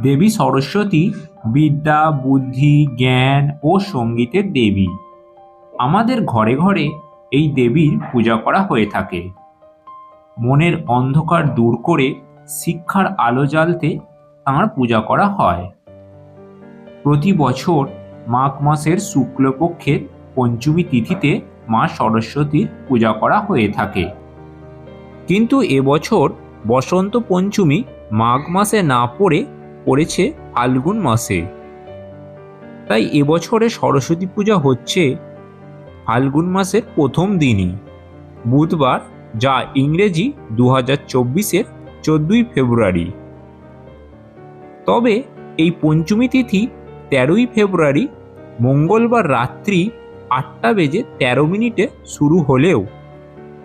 দেবী সরস্বতী, বিদ্যা, বুদ্ধি, জ্ঞান ও সঙ্গীতের দেবী। আমাদের ঘরে ঘরে এই দেবীর পূজা করা হয়ে থাকে। মনের অন্ধকার দূর করে শিক্ষার আলো জ্বালতে তাঁর পূজা করা হয়। প্রতি বছর মাঘ মাসের শুক্লপক্ষের পঞ্চমী তিথিতে মা সরস্বতীর পূজা করা হয়ে থাকে। কিন্তু এবছর বসন্ত পঞ্চমী মাঘ মাসে না পড়ে পড়েছে ফাল্গুন মাসে। তাই এবছরে সরস্বতী পূজা হচ্ছে ফাল্গুন মাসের প্রথম দিনই। বুধবার, যা ইংরেজি দু হাজার চব্বিশের চোদ্দই ফেব্রুয়ারি। তবে এই পঞ্চমী তিথি তেরোই ফেব্রুয়ারি মঙ্গলবার রাত্রি আটটা বেজে তেরো মিনিটে শুরু হলেও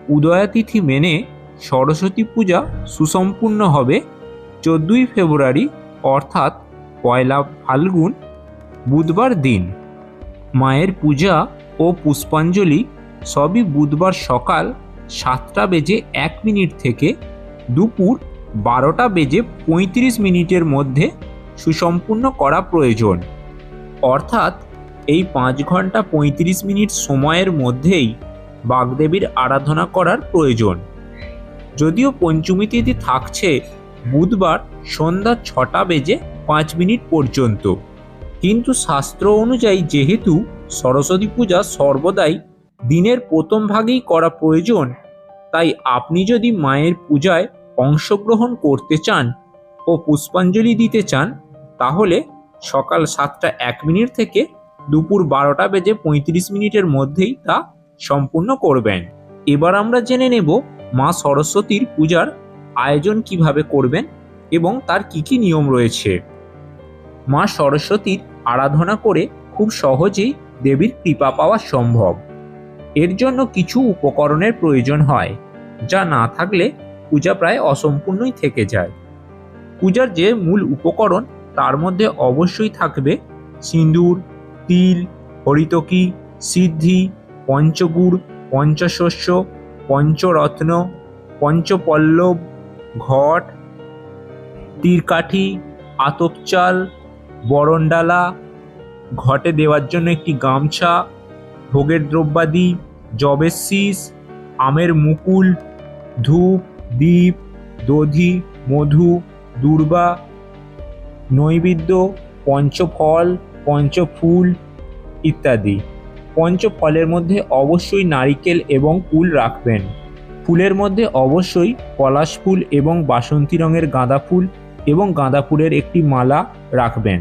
উদয়াতিথি মেনে সরস্বতী পূজা সুসম্পূর্ণ হবে চোদ্দই ফেব্রুয়ারি অর্থাৎ পয়লা ফাল্গুন, বুধবার দিন। মায়ের পূজা ও পুষ্পাঞ্জলি সবই বুধবার সকাল সাতটা বেজে এক মিনিট থেকে দুপুর বারোটা বেজে পঁয়ত্রিশ মিনিটের মধ্যে সুসম্পূর্ণ করা প্রয়োজন। অর্থাৎ এই পাঁচ ঘণ্টা পঁয়ত্রিশ মিনিট সময়ের মধ্যেই বাগদেবীর আরাধনা করার প্রয়োজন। যদিও পঞ্চমী তিথি থাকছে বুধবার সন্ধ্যা ছটা বেজে পাঁচ মিনিট পর্যন্ত। কিন্তু শাস্ত্র অনুযায়ী যেহেতু সরস্বতী পূজা সর্বদাই দিনের প্রথম ভাগেই করা প্রয়োজন, তাই আপনি যদি মায়ের পূজায় অংশগ্রহণ করতে চান ও পুষ্পাঞ্জলি দিতে চান, তাহলে সকাল সাতটা এক মিনিট থেকে দুপুর বারোটা বেজে পঁয়ত্রিশ মিনিটের মধ্যেই তা সম্পূর্ণ করবেন। এবার আমরা জেনে নেব মা সরস্বতীর পূজার আয়োজন কীভাবে করবেন এবং তার কি কি নিয়ম রয়েছে? মা সরস্বতীর আরাধনা করে খুব সহজেই দেবীর কৃপা পাওয়া সম্ভব। এর জন্য কিছু উপকরণের প্রয়োজন হয়, যা না থাকলে পূজা প্রায় অসম্পূর্ণই থেকে যায়। পূজার যে মূল উপকরণ, তার মধ্যে অবশ্যই থাকবে সিঁদুর তিল, হরিতকি, সিদ্ধি, পঞ্চগুড়, পঞ্চশস্য, পঞ্চরত্ন, পঞ্চপল্লব ঘট, তীরকাঠি আতপ চাল বরণডালা, ঘটে দেওয়ার জন্য একটি গামছা, ভোগের দ্রব্যাদি, জবের শীষ, আমের মুকুল, ধূপ, দীপ, দধি, মধু, দুর্বা, নৈবেদ্য, পঞ্চফল, পঞ্চফুল ইত্যাদি। পঞ্চফলের মধ্যে অবশ্যই নারিকেল এবং কুল রাখবেন। ফুলের মধ্যে অবশ্যই পলাশ ফুল এবং বাসন্তী রঙের গাঁদা ফুল এবং গাঁদা ফুলের একটি মালা রাখবেন।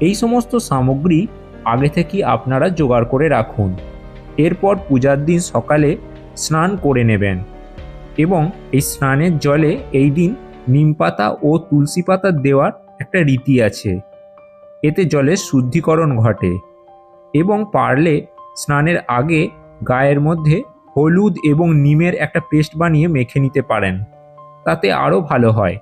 এই সমস্ত সামগ্রী আগে থেকেই আপনারা জোগাড় করে রাখুন। এরপর পূজার দিন সকালে স্নান করে নেবেন এবং এই স্নানের জলে এই দিন নিম পাতা ও তুলসী পাতা দেওয়ার একটা রীতি আছে। এতে জলের শুদ্ধিকরণ ঘটে এবং পারলে স্নানের আগে গায়ের মধ্যে হলুদ এবং নিমের একটা পেস্ট বানিয়ে মেখে নিতে পারেন। তাতে আরও ভালো হয়।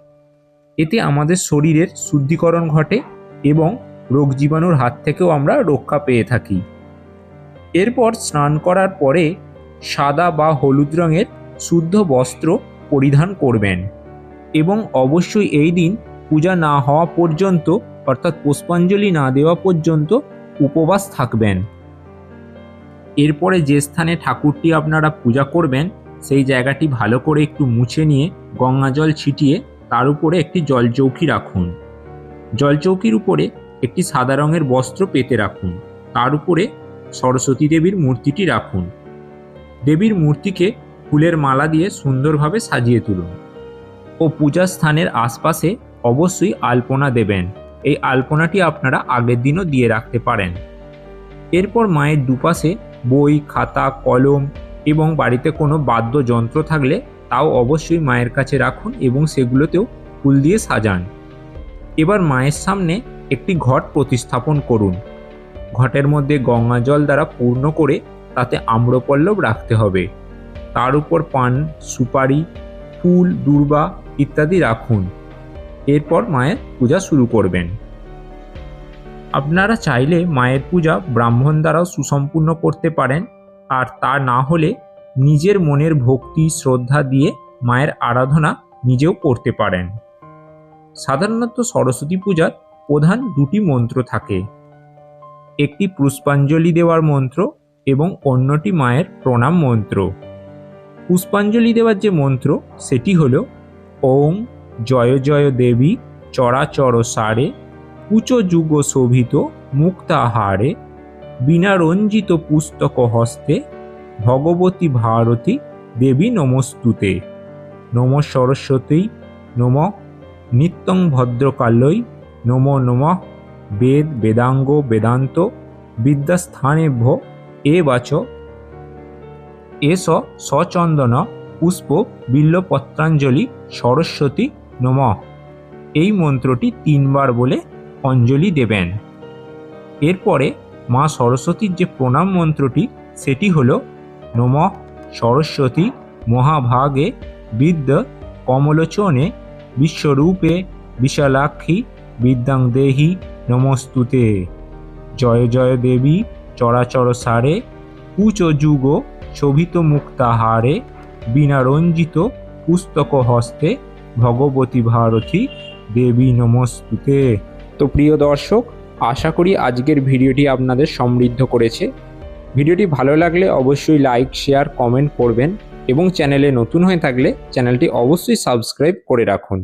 এতে আমাদের শরীরের শুদ্ধিকরণ ঘটে এবং রোগ জীবাণুর হাত থেকেও আমরা রক্ষা পেয়ে থাকি। এরপর স্নান করার পরে সাদা বা হলুদ রঙের শুদ্ধ বস্ত্র পরিধান করবেন এবং অবশ্যই এই দিন পূজা না হওয়া পর্যন্ত অর্থাৎ পুষ্পাঞ্জলি না দেওয়া পর্যন্ত উপবাস থাকবেন। এরপরে যে স্থানে ঠাকুরটি আপনারা পূজা করবেন, সেই জায়গাটি ভালো করে একটু মুছে নিয়ে গঙ্গা জল ছিটিয়ে তার উপরে একটি জলচৌকি রাখুন। জলচৌকির উপরে একটি সাদা রঙের বস্ত্র পেতে রাখুন। তার উপরে সরস্বতী দেবীর মূর্তিটি রাখুন। দেবীর মূর্তিকে ফুলের মালা দিয়ে সুন্দরভাবে সাজিয়ে তুলুন ও পূজা স্থানের আশপাশে অবশ্যই আলপনা দেবেন। এই আলপনাটি আপনারা আগের দিনও দিয়ে রাখতে পারেন। এরপর মায়ের দুপাশে বই, খাতা, কলম এবং বাড়িতে কোনো বাদ্যযন্ত্র থাকলে তাও অবশ্যই মায়ের কাছে রাখুন এবং সেগুলোতেও ফুল দিয়ে সাজান। এবার মায়ের সামনে একটি ঘট প্রতিস্থাপন করুন। ঘটের মধ্যে গঙ্গা জল দ্বারা পূর্ণ করে তাতে আম্রপল্লব রাখতে হবে। তার উপর পান, সুপারি, ফুল, দূর্বা ইত্যাদি রাখুন। এরপর মায়ের পূজা শুরু করবেন। আপনারা চাইলে মায়ের পূজা ব্রাহ্মণ দ্বারাও সুসম্পূর্ণ করতে পারেন, আর তা না হলে নিজের মনের ভক্তি, শ্রদ্ধা দিয়ে মায়ের আরাধনা নিজেও করতে পারেন। সাধারণত সরস্বতী পূজার প্রধান দুটি মন্ত্র থাকে। একটি পুষ্পাঞ্জলি দেওয়ার মন্ত্র এবং অন্যটি মায়ের প্রণাম মন্ত্র। পুষ্পাঞ্জলি দেওয়ার যে মন্ত্র, সেটি হল ওং জয় জয় দেবী চরাচর সারে উচ্চ যুগ শোভিত মুক্তাহারে বিনা রঞ্জিত পুস্তক হস্তে ভগবতী ভারতী দেবী নমস্তুতে। নম সরস্বতী, নম নিত্যং ভদ্রকালই নম নম বেদ বেদাঙ্গ বেদান্ত বিদ্যাস্থানেভ্য এ বাচ এস সচন্দন পুষ্প বিল্লপত্রাঞ্জলি সরস্বতী নম। এই মন্ত্রটি তিনবার বলে অঞ্জলি দেবেন। এরপরে মা সরস্বতীর যে প্রণাম মন্ত্রটি, সেটি হল, নম সরস্বতী মহাভাগে বিদ্য কমলোচনে বিশ্বরূপে বিশালাক্ষী বিদ্যাং দেহি নমস্তুতে। জয় জয় দেবী চরাচর সারে, কুচ যুগ শোভিত মুক্তাহারে বিনা রঞ্জিত পুস্তক হস্তে ভগবতী ভারতী দেবী নমস্তুতে। তো প্রিয় দর্শক, আশা করি আজকের ভিডিওটি আপনাদের সমৃদ্ধ করেছে। ভিডিওটি ভালো লাগলে অবশ্যই লাইক, শেয়ার, কমেন্ট করবেন এবং চ্যানেলে নতুন হয়ে থাকলে চ্যানেলটি অবশ্যই সাবস্ক্রাইব করে রাখুন।